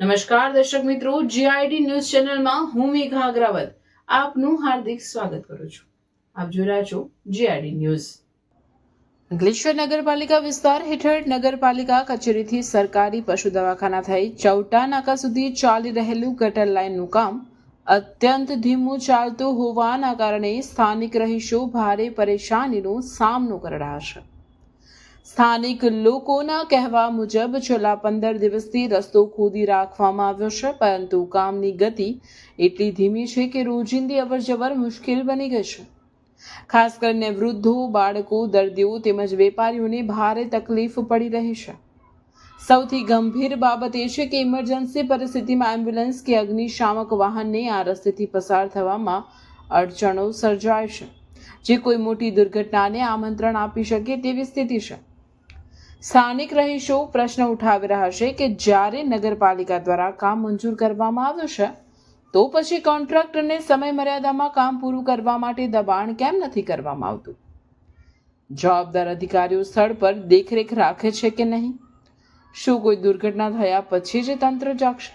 નમસ્કાર દર્શક મિત્રો જીઆઈડી ન્યૂઝ ચેનલમાં હું મેઘા અગ્રવાલ આપનું હાર્દિક સ્વાગત કરું છું. આપ જોઈ રહ્યા છો જીઆઈડી ન્યૂઝ. અંકલેશ્વર નગરપાલિકા વિસ્તાર હેઠળ નગરપાલિકા કચેરીથી સરકારી પશુ દવાખાના થઈ ચૌટા નાકા સુધી ચાલી રહેલું ગટર લાઇનનું કામ અત્યંત ધીમું ચાલતું હોવાના કારણે સ્થાનિક રહીશો ભારે પરેશાનીનો સામનો કરી રહ્યા છે. સ્થાનિક લોકોના કહેવા મુજબ છેલ્લા પંદર દિવસથી રસ્તો ખોદી રાખવામાં આવ્યો છે, પરંતુ કામની ગતિ એટલી ધીમી છે કે રોજિંદી અવરજવર મુશ્કેલ બની ગઈ છે. ખાસ કરીને વૃદ્ધો, બાળકો, દર્દીઓ તેમજ વેપારીઓને ભારે તકલીફ પડી રહી છે. સૌથી ગંભીર બાબત એ છે કે ઇમરજન્સી પરિસ્થિતિમાં એમ્બ્યુલન્સ કે અગ્નિશામક વાહનને આ રસ્તેથી પસાર થવામાં અડચણો સર્જાય છે. જે કોઈ મોટી દુર્ઘટનાને આમંત્રણ આપી શકે તેવી સ્થિતિ છે. સ્થાનિક રહીશો પ્રશ્ન ઉઠાવી રહ્યા છે કે જ્યારે નગરપાલિકા દ્વારા કામ મંજૂર કરવામાં આવ્યું છે, તો પછી કોન્ટ્રાક્ટરને સમય મર્યાદામાં કામ પૂરું કરવા માટે દબાણ કેમ નથી કરવામાં આવતું? જવાબદાર અધિકારીઓ સ્થળ પર દેખરેખ રાખે છે કે નહીં? શું કોઈ દુર્ઘટના થયા પછી જ તંત્ર જાગશે?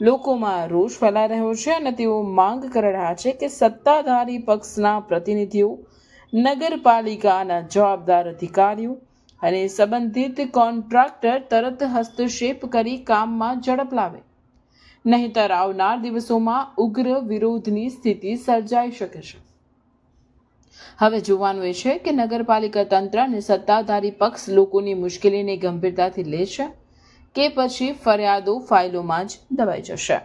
લોકોમાં રોષ ફેલાઈ રહ્યો છે અને તેઓ માંગ કરી રહ્યા છે કે સત્તાધારી પક્ષના પ્રતિનિધિઓ, નગરપાલિકાના જવાબદાર અધિકારીઓ અને સંબંધિત કોન્ટ્રાક્ટર તરત હસ્તક્ષેપ કરી કામમાં ઝડપ લાવે. નહીંતર આવનાર દિવસોમાં ઉગ્ર વિરોધની સ્થિતિ સર્જાઈ શકે છે. હવે જોવાનું એ છે કે નગરપાલિકા તંત્ર અને સત્તાધારી પક્ષ લોકોની મુશ્કેલીને ગંભીરતાથી લે છે કે પછી ફરિયાદો ફાઇલોમાં જ દબાઈ જશે.